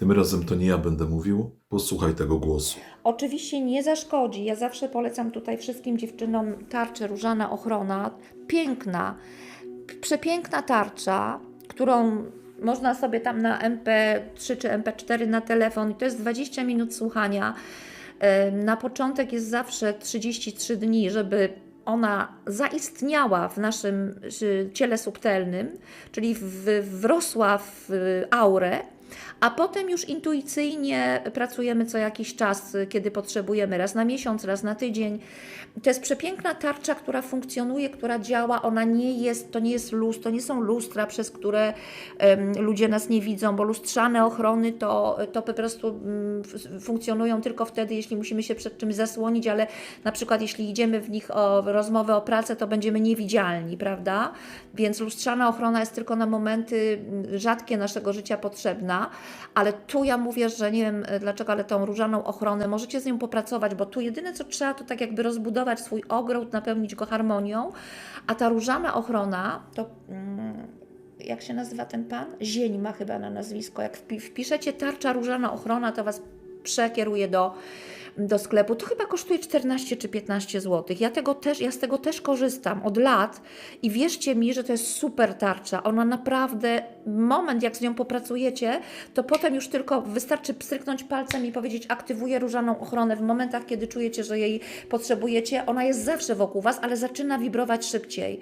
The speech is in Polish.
Tym razem to nie ja będę mówił, posłuchaj tego głosu. Oczywiście nie zaszkodzi. Ja zawsze polecam tutaj wszystkim dziewczynom tarczę Różana Ochrona. Piękna, przepiękna tarcza, którą można sobie tam na MP3 czy MP4 na telefon i to jest 20 minut słuchania. Na początek jest zawsze 33 dni, żeby ona zaistniała w naszym y, ciele subtelnym, czyli wrosła w y, aurę, a potem już intuicyjnie pracujemy co jakiś czas, kiedy potrzebujemy, raz na miesiąc, raz na tydzień. To jest przepiękna tarcza, która funkcjonuje, która działa. Ona nie jest, to nie jest luz, to nie są lustra, przez które em, ludzie nas nie widzą, bo lustrzane ochrony to, to po prostu f- funkcjonują tylko wtedy, jeśli musimy się przed czymś zasłonić, ale na przykład jeśli idziemy w nich o rozmowę o pracę, to będziemy niewidzialni, prawda? Więc lustrzana ochrona jest tylko na momenty mm, rzadkie naszego życia potrzebna, ale tu ja mówię, że nie wiem e, dlaczego, ale tą różaną ochronę możecie z nią popracować, bo tu jedyne co trzeba to tak jakby rozbudować swój ogród, napełnić go harmonią, a ta różana ochrona to mm, jak się nazywa ten pan? Zień ma chyba na nazwisko. Jak wpi- wpiszecie tarcza różana ochrona, to was przekieruje do, do sklepu. To chyba kosztuje 14 czy 15 zł. Ja, tego też, ja z tego też korzystam od lat i wierzcie mi, że to jest super tarcza. Ona naprawdę, moment jak z nią popracujecie, to potem już tylko wystarczy pstryknąć palcem i powiedzieć aktywuję różaną ochronę w momentach, kiedy czujecie, że jej potrzebujecie. Ona jest zawsze wokół Was, ale zaczyna wibrować szybciej.